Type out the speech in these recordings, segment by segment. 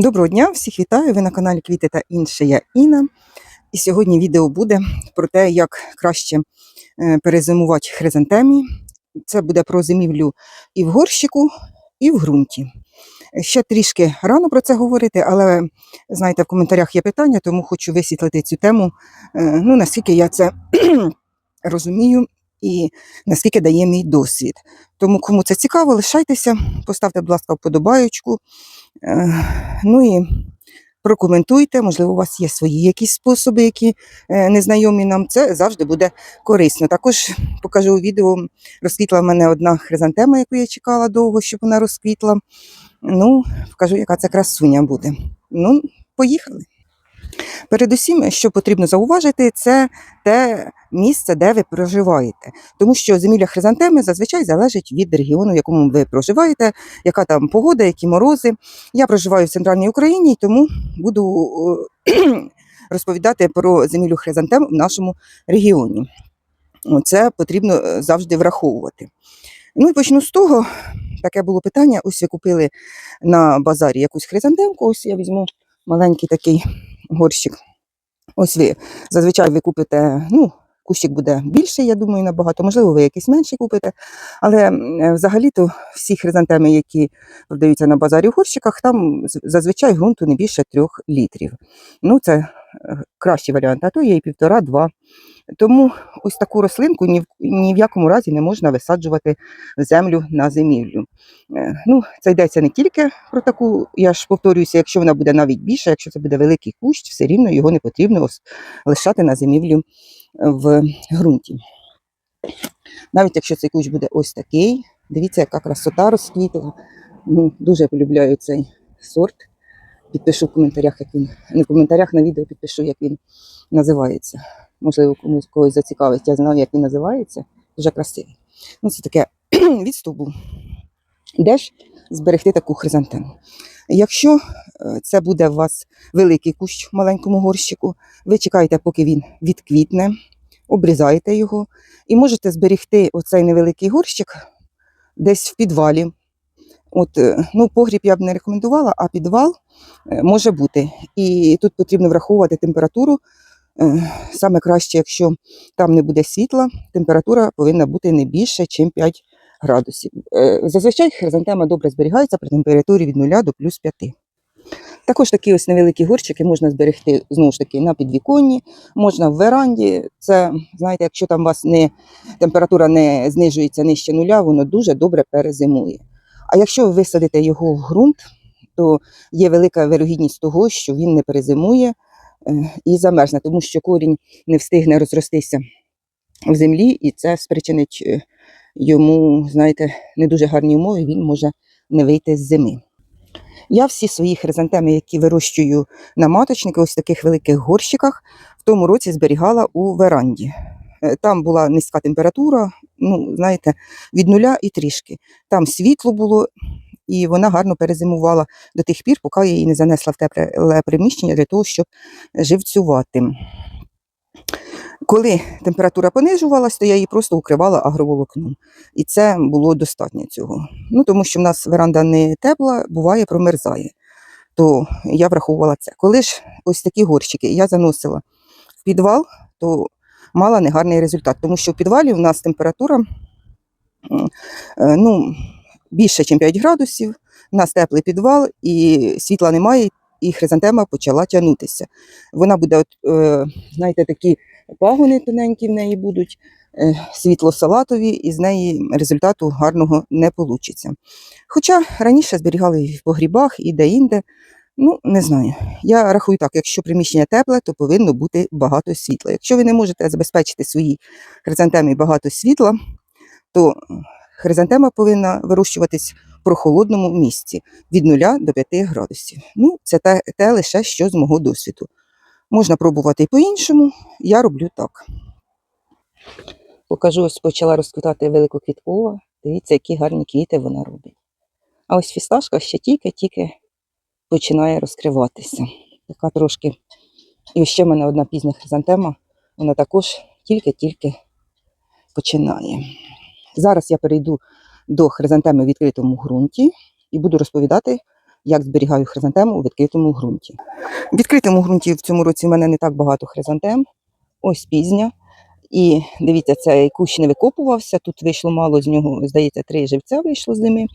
Доброго дня, всіх вітаю. Ви на каналі Квіти та інше. Я Інна. І сьогодні відео буде про те, як краще е, перезимувати хризантемі. Це буде про зимівлю і в горщику, і в ґрунті. Ще трішки рано про це говорити, але знаєте, в коментарях є питання, тому хочу висвітлити цю тему. е, Ну, наскільки я це розумію і наскільки дає мій досвід. Тому, кому це цікаво, лишайтеся, поставте, будь ласка, вподобаючку. Е, Ну і прокоментуйте, можливо, у вас є свої якісь способи, які е, незнайомі нам. Це завжди буде корисно. Також покажу у відео, розквітла в мене одна хризантема, яку я чекала довго, щоб вона розквітла. Ну, покажу, яка це красуня буде. Ну, поїхали. Передусім, що потрібно зауважити, це те місце, де ви проживаєте. Тому що зимівля хризантеми зазвичай залежить від регіону, в якому ви проживаєте, яка там погода, які морози. Я проживаю в центральній Україні, тому буду е, розповідати про зимівлю хризантем в нашому регіоні. Це потрібно е, завжди враховувати. Ну і почну з того, таке було питання. Ось ви купили на базарі якусь хризантемку, ось я візьму маленький такий горщик. Ось ви зазвичай ви купите, ну, кущик буде більший, я думаю, набагато. Можливо, ви якийсь менший купите. Але взагалі-то всі хризантеми, які продаються на базарі в горщиках, там зазвичай ґрунту не більше трьох літрів. Ну, це кращий варіант, а то є і півтора-два. Тому ось таку рослинку ні в, ні в якому разі не можна висаджувати землю на зимівлю. Е, Ну, це йдеться не тільки про таку, я ж повторююся, якщо вона буде навіть більша, якщо це буде великий кущ, все рівно його не потрібно лишати на зимівлю е, в ґрунті. Навіть якщо цей кущ буде ось такий, дивіться, яка красота розквітла. Ну, дуже полюбляю цей сорт. Підпишу в коментарях, як він. Не в коментарях на відео підпишу, як він називається. Можливо, комусь когось зацікавить. Я знаю, як він називається. Дуже красивий. Ну, це таке відступ. Де ж зберегти таку хризантему? Якщо е, це буде у вас великий кущ в маленькому горщику, ви чекаєте, поки він відквітне, обрізаєте його і можете зберегти оцей невеликий горщик десь в підвалі. От, е, ну, погріб я б не рекомендувала, а підвал е, може бути. І тут потрібно враховувати температуру. Е, Саме краще, якщо там не буде світла, температура повинна бути не більше, ніж 5 градусів. Зазвичай хризантема добре зберігається при температурі від 0 до плюс 5. Також такі ось невеликі горщики можна зберегти знову ж таки на підвіконні, можна в веранді. Це, знаєте, якщо там у вас не, температура не знижується нижче нуля, воно дуже добре перезимує. А якщо ви висадите його в ґрунт, то є велика вирогідність того, що він не перезимує е, і замерзне, тому що корінь не встигне розростися в землі, і це спричинить е, йому, знаєте, не дуже гарні умови, він може не вийти з зими. Я всі свої хризантеми, які вирощую на маточники, ось в таких великих горщиках, в тому році зберігала у веранді. Е, Там була низька температура, ну, знаєте, від нуля і трішки. Там світло було, і вона гарно перезимувала до тих пір, поки я її не занесла в тепле приміщення для того, щоб живцювати. Коли температура понижувалась, то я її просто укривала агроволокном. І це було достатньо цього. Ну, тому що в нас веранда не тепла, буває, промерзає. То я враховувала це. Коли ж ось такі горщики я заносила в підвал, то мала негарний результат, тому що в підвалі у нас температура е, ну, більше, ніж 5 градусів, у нас теплий підвал, і світла немає, і хризантема почала тягнутися. Вона буде, от, е, знаєте, такі пагони тоненькі в неї будуть, е, світло-салатові, і з неї результату гарного не вийде. Хоча раніше зберігали і в погрібах, і де-інде. Ну, не знаю. Я рахую так, якщо приміщення тепле, то повинно бути багато світла. Якщо ви не можете забезпечити своїй хризантемі багато світла, то хризантема повинна вирощуватись в прохолодному місці від 0 до 5 градусів. Ну, це те, те лише що з мого досвіду. Можна пробувати і по-іншому, я роблю так. Покажу, ось почала розквітати великоквіткова. Дивіться, які гарні квіти вона робить. А ось фісташка ще тільки-тільки починає розкриватися. Така трошки. І ще в мене одна пізня хризантема, вона також тільки-тільки починає. Зараз я перейду до хризантеми в відкритому ґрунті і буду розповідати як зберігаю хризантему у відкритому ґрунті. В відкритому ґрунті в цьому році в мене не так багато хризантем. Ось пізня. І дивіться, цей кущ не викопувався. Тут вийшло мало з нього, здається, три живця вийшло з ними.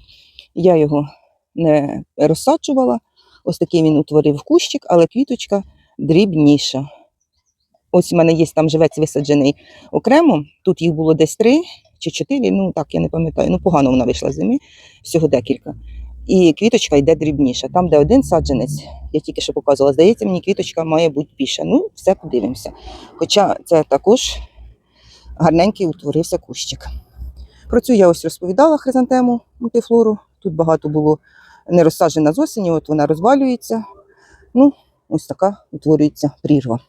Я його не розсаджувала. Ось такий він утворив кущик, але квіточка дрібніша. Ось у мене є там живець висаджений окремо. Тут їх було десь три чи чотири, ну так, я не пам'ятаю. Ну, погано вона вийшла з зими, всього декілька. І квіточка йде дрібніша. Там, де один саджанець, я тільки що показувала, здається, мені квіточка має бути більша. Ну, все подивимося. Хоча це також гарненький утворився кущик. Про цю я ось розповідала хризантему мультифлору. Тут багато було не розсаджена з осені, от вона розвалюється. Ну, ось така утворюється прірва.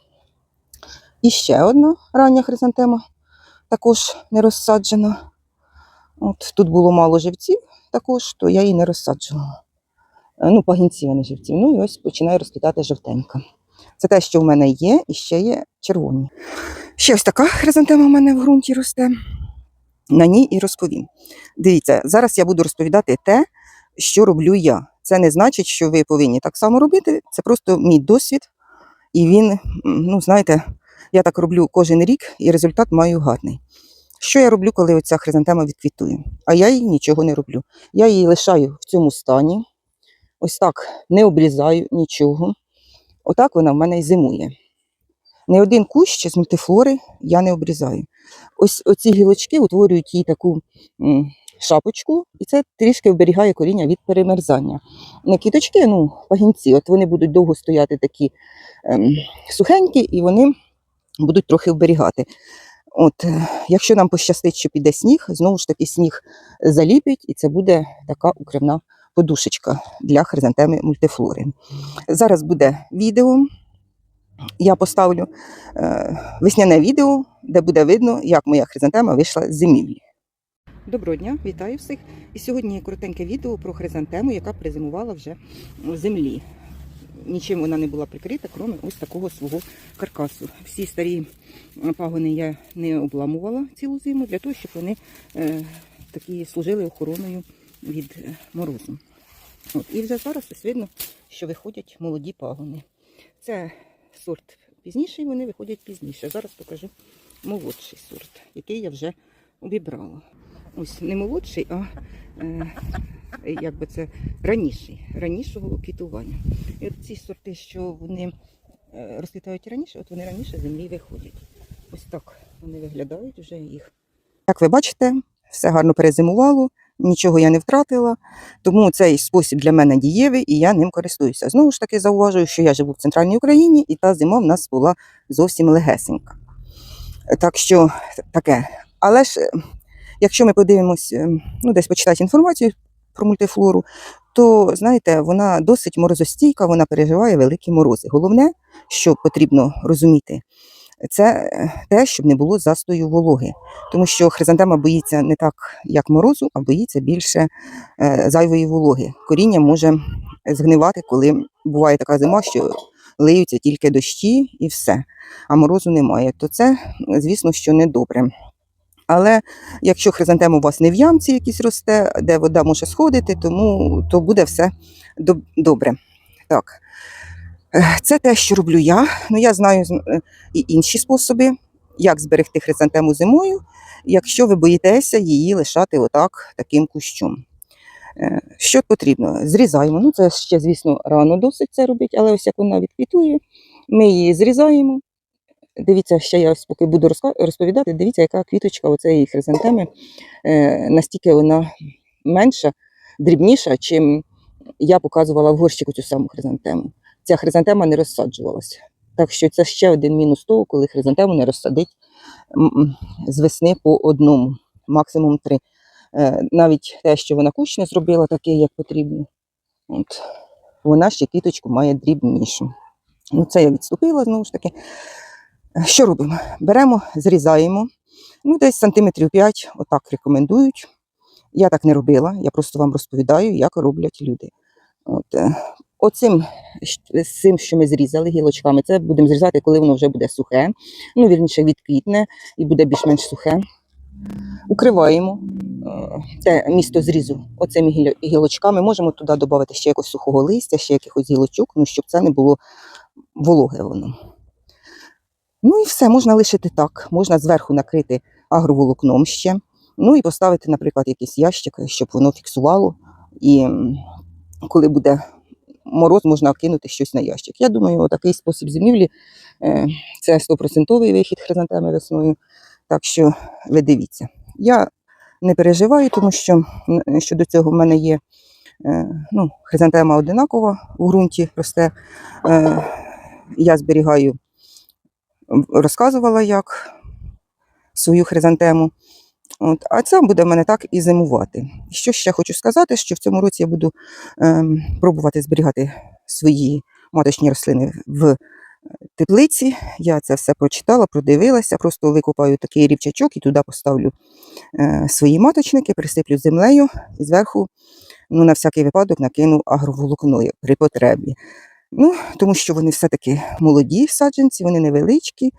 І ще одна рання хризантема, також не розсаджена. От, тут було мало живців, також, то я її не розсаджувала. Е, Ну, пагінців, а живців. Ну і ось починає розквітати жовтенька. Це те, що в мене є, і ще є червоні. Ще ось така хризантема в мене в ґрунті росте. На ній і розповім. Дивіться, зараз я буду розповідати те, що роблю я. Це не значить, що ви повинні так само робити. Це просто мій досвід. І він, ну, знаєте, я так роблю кожен рік, і результат маю гарний. Що я роблю, коли оця хризантема відквітує? А я їй нічого не роблю. Я її лишаю в цьому стані. Ось так не обрізаю нічого. Отак вона в мене і зимує. Не один кущ з мультифлори я не обрізаю. Ось оці гілочки утворюють їй таку шапочку, і це трішки вберігає коріння від перемерзання. Не квіточки, ну, пагінці, от вони будуть довго стояти такі ем, сухенькі, і вони будуть трохи вберігати. От, е, якщо нам пощастить, що піде сніг, знову ж таки сніг заліпить, і це буде така укривна подушечка для хризантеми мультифлори. Зараз буде відео. Я поставлю е, весняне відео, де буде видно, як моя хризантема вийшла з зимівлі. Доброго дня, вітаю всіх. І сьогодні коротеньке відео про хризантему, яка призимувала вже у землі. Нічим вона не була прикрита, крім ось такого свого каркасу. Всі старі е, пагони я не обламувала цілу зиму для того, щоб вони е, такі служили охороною від е, морозу. От, і вже зараз ось видно, що виходять молоді пагони. Це сорт пізніший, вони виходять пізніше. Зараз покажу молодший сорт, який я вже обібрала. Ось не молодший, а е, як би це раніший, ранішого квітування. І от ці сорти, що вони е, розквітають раніше, от вони раніше землі виходять. Ось так вони виглядають вже їх. Як ви бачите, все гарно перезимувало, нічого я не втратила, тому цей спосіб для мене дієвий і я ним користуюся. Знову ж таки, зауважую, що я живу в центральній Україні, і та зима в нас була зовсім легесенька. Так що таке. Але ж, якщо ми подивимось, е, ну, десь почитати інформацію про мультифлору, то знаєте, вона досить морозостійка, вона переживає великі морози. Головне, що потрібно розуміти, це е, те, щоб не було застою вологи. Тому що хризантема боїться не так, як морозу, а боїться більше е, зайвої вологи. Коріння може згнивати, коли буває така зима, що лиються тільки дощі і все, а морозу немає. То це, звісно, що не добре. Але якщо хризантема у вас не в ямці якісь росте, де вода може сходити, тому то буде все добре. Так. Е, Це те, що роблю я. Ну, я знаю е, і інші способи, як зберегти хризантему зимою, якщо ви боїтеся її лишати отак таким кущом. Е, Що потрібно? Зрізаємо. Ну, це ще, звісно, рано досить це робити, але ось як вона відквітує, ми її зрізаємо. Дивіться, ще я поки буду розповідати, дивіться, яка квіточка оцеї хризантеми, е, настільки вона менша, дрібніша, чим я показувала в горщику цю саму хризантему. Ця хризантема не розсаджувалася. Так що це ще один мінус того, коли хризантему не розсадить з весни по одному, максимум три. Е, Навіть те, що вона кущ не зробила таке, як потрібно, от, вона ще квіточку має дрібнішу. Ну, це я відступила знову ж таки. Е, Що робимо? Беремо, зрізаємо. Ну, десь сантиметрів 5, отак рекомендують. Я так не робила, я просто вам розповідаю, як роблять люди. От, е, оцим з цим, що ми зрізали гілочками, це будемо зрізати, коли воно вже буде сухе. Ну, вірніше, відквітне і буде більш-менш сухе. Укриваємо те місто зрізу оцими гілочками. Можемо туди додати ще якось сухого листя, ще якихось гілочок, ну, щоб це не було вологе воно. Ну і все, можна лишити так. Можна зверху накрити агроволокном ще. Ну і поставити, наприклад, якийсь ящик, щоб воно фіксувало. І коли буде мороз, можна кинути щось на ящик. Я думаю, такий спосіб зимівлі е, це стопроцентовий вихід хризантеми весною. Так що ви дивіться. Я не переживаю, тому що щодо цього в мене є е, ну, хризантема одинакова у ґрунті росте. Е, я зберігаю, розказувала як свою хризантему. От, а це буде в мене так і зимувати. Що ще хочу сказати, що в цьому році я буду ем, пробувати зберігати свої маточні рослини в теплиці. Я це все прочитала, продивилася, просто викопаю такий рівчачок і туди поставлю е, свої маточники, присиплю землею і зверху, ну, на всякий випадок, накину агроволокною при потребі. Ну, тому що вони все-таки молоді саджанці, вони невеличкі.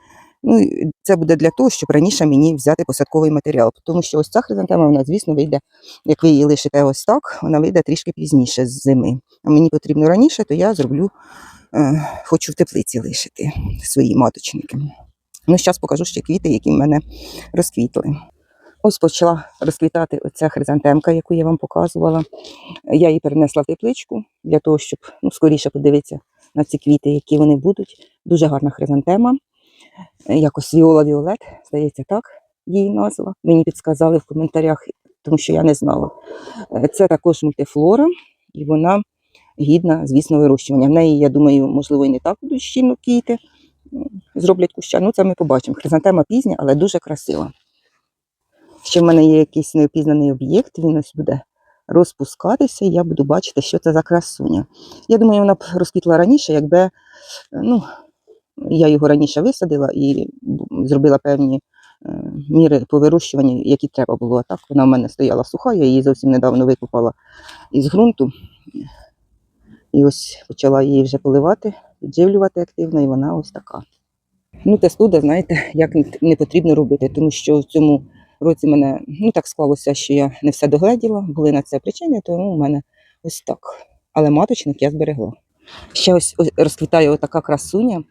Ну, це буде для того, щоб раніше мені взяти посадковий матеріал. Тому що ось ця хризантема, вона, звісно, вийде, як ви її лишите ось так, вона вийде трішки пізніше з зими. А мені потрібно раніше, то я зроблю, е, хочу в теплиці лишити свої маточники. Ну, зараз покажу ще квіти, які в мене розквітли. Ось почала розквітати оця хризантемка, яку я вам показувала. Я її перенесла в тепличку для того, щоб ну, скоріше подивитися на ці квіти, які вони будуть. Дуже гарна хризантема. Якось Віола Віолет, здається, так її назва. Мені підказали в коментарях, тому що я не знала. Це також мультифлора, і вона гідна, звісно, вирощування. В неї, я думаю, можливо, і не так будуть щільно квіти. Зроблять куща. Ну, це ми побачимо. Хризантема пізня, але дуже красива. Ще в мене є якийсь неопізнаний об'єкт, він ось буде розпускатися, і я буду бачити, що це за красуня. Я думаю, вона б розквітла раніше, якби ну, я його раніше висадила і зробила певні е, міри по вирощуванню, які треба було. А так вона в мене стояла суха, я її зовсім недавно викопала із ґрунту. І ось почала її вже поливати, підживлювати активно, і вона ось така. Ну, тестуда, знаєте, як не потрібно робити, тому що в цьому році мене ну так склалося, що я не все догледіла, були на це причини, тому у мене ось так. Але маточник я зберегла. Ще ось розквітає отака красуня,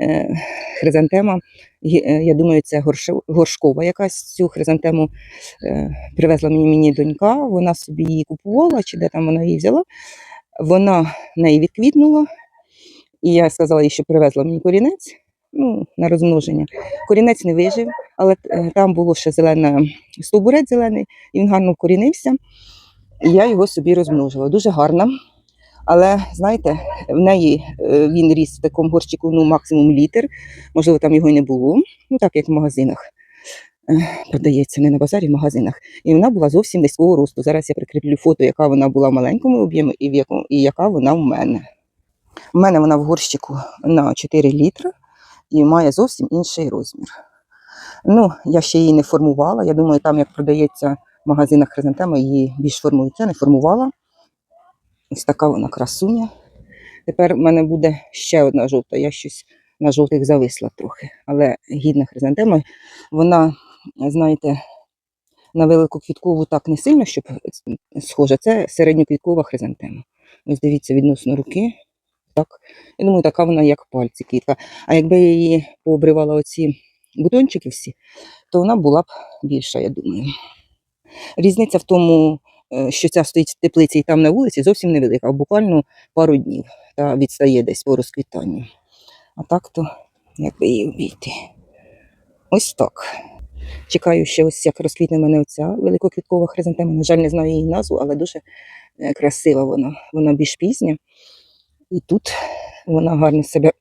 е, хризантема. Е, Я думаю, це горшкова якась цю хризантему е, привезла мені, мені донька, вона собі її купувала, чи де там вона її взяла. Вона в неї відквітнула, і я сказала їй, що привезла мені корінець ну, на розмноження. Корінець не вижив, але е, там було ще зелене, стовбурець зелений, і він гарно вкорінився. І я його собі розмножила. Дуже гарна. Але знаєте, в неї е, він ріс в такому горщику ну, максимум літр. Можливо, там його і не було. Ну так як в магазинах. Е, Продається не на базарі, в магазинах. І вона була зовсім низького росту. Зараз я прикріплю фото, яка вона була в маленькому об'ємі і, в якому, і яка вона в мене. У мене вона в горщику на 4 літри і має зовсім інший розмір. Ну, я ще її не формувала. Я думаю, там, як продається в магазинах хризантема, її більш формують. Я не формувала. Ось така вона красуня. Тепер в мене буде ще одна жовта. Я щось на жовтих зависла трохи. Але гідна хризантема, вона, знаєте, на велику квіткову так не сильно, щоб схожа. Це середньоквіткова хризантема. Ось дивіться, відносно руки. Так. Я думаю, така вона, як пальці квітка. А якби я її пообривала оці бутончики всі, то вона була б більша, я думаю. Різниця в тому, е, що ця стоїть в теплиці і там на вулиці, зовсім невелика, а буквально пару днів та відстає десь по розквітанню. А так то, якби її обійти. Ось так. Чекаю ще ось як розквітне мене оця великоквіткова хризантема. На жаль, не знаю її назву, але дуже е, красива вона. Вона більш пізня. І тут вона гарно себе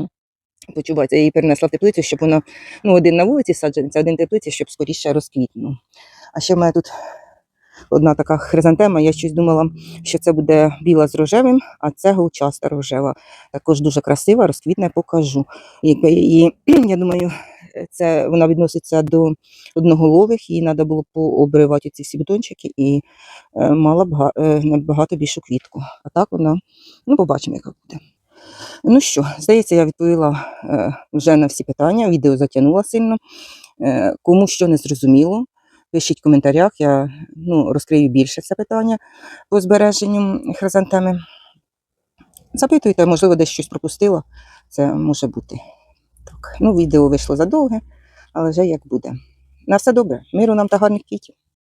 почувається. Я її перенесла в теплицю, щоб вона ну, один на вулиці саджається, один в теплиці, щоб скоріше розквітнув. А ще в мене тут одна така хризантема. Я щось думала, що це буде біла з рожевим, а це голчаста рожева. Також дуже красива, розквітне, покажу. Якби її, я думаю, це вона відноситься до одноголових, їй треба було пообривати ці всі бутончики і е, мала б е, набагато більшу квітку. А так вона, ну, побачимо, яка буде. Ну що, здається, я відповіла е, вже на всі питання. Відео затягнула сильно. Е, кому що не зрозуміло, Пишіть в коментарях, я ну, розкрию більше це питання по збереженню хризантеми. Запитуйте, можливо, десь щось пропустила. Це може бути. Так. Ну, відео вийшло задовге, але вже як буде. На все добре. Миру нам та гарних квітів.